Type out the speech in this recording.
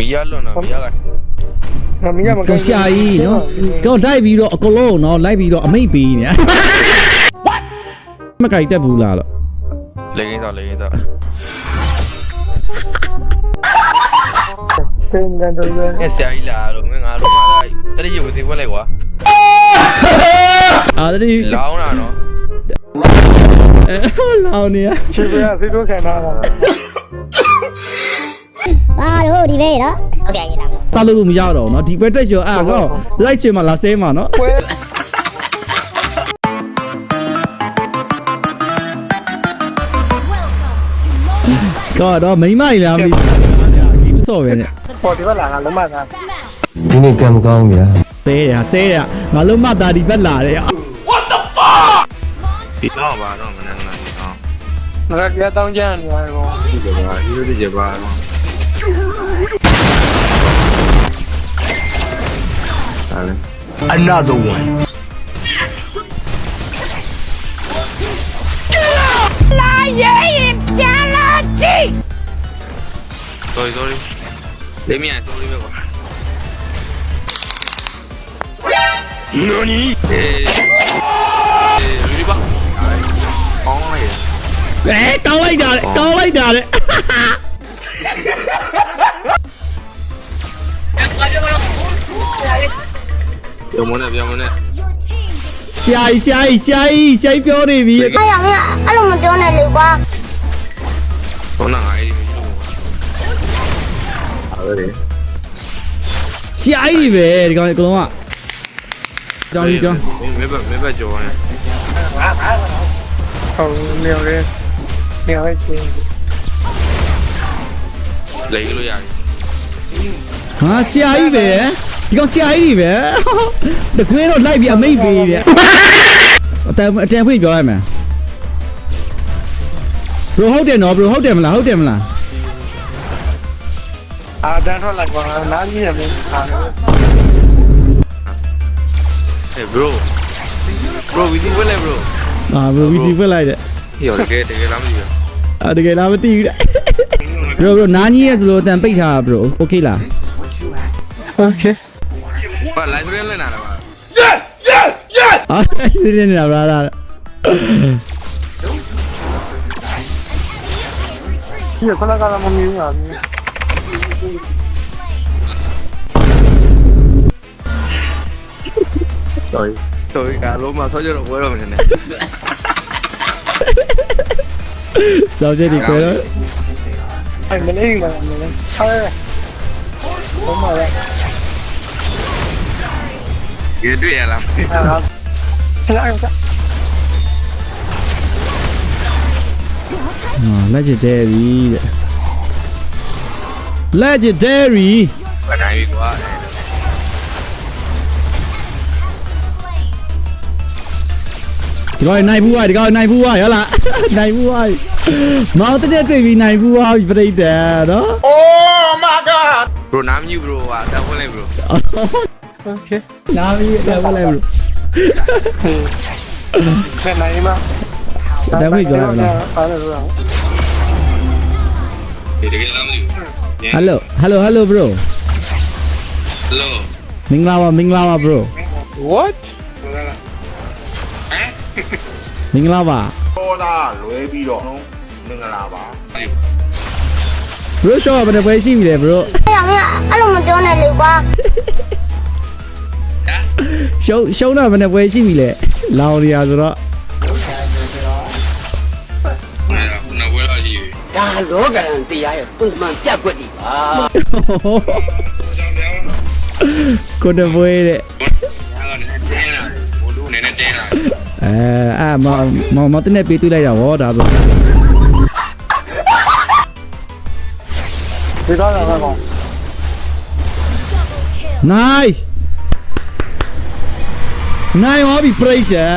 မီးရလွန်တော့မီးရကငါမင်းကမကောရှာကြီးနော်ကောလိုက်ပြီးတော့အကလုံးနော်လိုက်ပြီးတော့အမိတ်ပေးနေ What မကြိုက်တတ်ဘူးလားလို့လေကင်းတော့လေကင်းတော့စင်ကန်တော့ရအဲဆရာကြီးလာလို့မင်းငါတို့မှလာတတိယဝသေးခွက်လိုက်ကွာအာတတိလောင်းတာနော်လောင်းနေရချေပြရစိတ်တို့ခံထားတာ ပါတော့ဒီပဲနော်ဟုတ်ကဲ့ရေးလာမယ်တာလို့လို့မရတော့ဘူးနော်ဒီဘက်တက်ကျော်အာကောလိုက်ချင်မှလာဆဲမှာနော်ပွဲကောတော့မိမကြီးလားမသိဘူးဒီမစော်ပဲနဲ့ပေါ်ဒီဘက်လာငါလုံးမသားဒီနေ့ကံမကောင်းဗျာဆဲရဆဲရငါလုံးမသားဒီဘက်လာတယ်ဒီတော့ပါတော့မနေ့ကဒီတော့ငါကပြတောင်းကြနေရတယ်ကောဒီကပါဒီလိုဒီပါတော့ဟာလေ another one တော်တော်လေးမရတော်လေးပဲကွာနော်နီအေးဒီပါအောင်းလိုက်အဲကော ပြောမနဲ့ပြောမနဲ့ရှာကြီးရှာကြီးရှာကြီးရှာကြီးပြောနေပြီအဲ့ရမင်းအဲ့လိုမပြောနဲ့လေကွာဘောနာငါအဲ့ဒီမရှိဘူးဟာလေရှာကြီးပဲဒီကောင်အကလုံးကကြောင်ကြီးကြောင်မေဘမေဘကြောင်းနေဟုတ်နေရဲနေရဲချင်း လေလို့ရတယ်ဟာရှာကြီးပဲဒီကောင်ရှာကြီးပဲတကွေးတော့လိုက်ပြီးအမိတ်ပေးတယ်အတန်အတန်ဖွင့်ပြောရမယ် bro ဟုတ်တယ်နော် bro ဟုတ်တယ်မလားဟုတ်တယ်မလားအာတန်းထွက်လိုက်ကွာနားကြီးရမင်းအာဟေး bro bro ဝီဒီဝဲလေ bro အာ bro VC ဖွင့်လိုက်တယ်ဟေးတကယ်တကယ်လားမသိဘူးအာတကယ်လားမသိဘူးတဲ့ bro bro နားကြီးရဲ့ဆိုလို့တန်ပိတ်ထားတာ bro. Okay လား okay. ဘာလိုက်ရလဲနာလား yes! Yes! Yes အားရနေတာ bro လား Tío, con la cara más mía, tío. Estoy. Estoy calo, mà sao yo no puedo, mene. Sao yo ni puedo. လေးကမလေးဆားဘာမှလဲဒီတွေ့ရလားအဲ့ဒါခလာကအာ legendary တဲ့ legendary ဘာတိုင်းပြီ ဒီကောင်နိုင်ဘူးဟာဒီကောင်နိုင်ဘူးဟာဟလာနိုင်ဘူးဟာမောင်တက်တွေ့ပြီးနိုင်ဘူးဟာပြိတ္တာနော် Oh my god bro နာမည် bro ဟာတက်ဝင်လိုက် bro Okay နာမည်တက်ဝင်လိုက် bro ဖယ်နိုင်မှာတက်ဝင်ကြလားအားလုံးဒီကနေ့နာမည် Hello hello hello bro Hello မင်္ဂလာပါမင်္ဂလာပါ bro What မင်္ဂလာပါပေါ်တာလွဲပြီးတော့မင်္ဂလာပါ bro show ဘယ်နှပွဲရှိပြီလဲ bro အဲ့ရမင်းအဲ့လိုမပြောနဲ့လေကွာရှုံးရှုံးတော့ဘယ်နှပွဲရှိပြီလဲလောင်ရီယာဆိုတော့ခုနဝဲလာကြီးဒါလောကရန်တရားရဲ့ပုံမှန်ပြတ်ွက်ဒီပါကိုတပွဲတဲ့ဟာကနေတင်းလာဘိုးတို့နေနေတင်းလာ အဲအာမမမတနဲ့ပေးသွေးလိုက်တာဗောဒါဆိုဒီတော့တော့ကော nice နိုင်ပါပြီပြိတ္တာ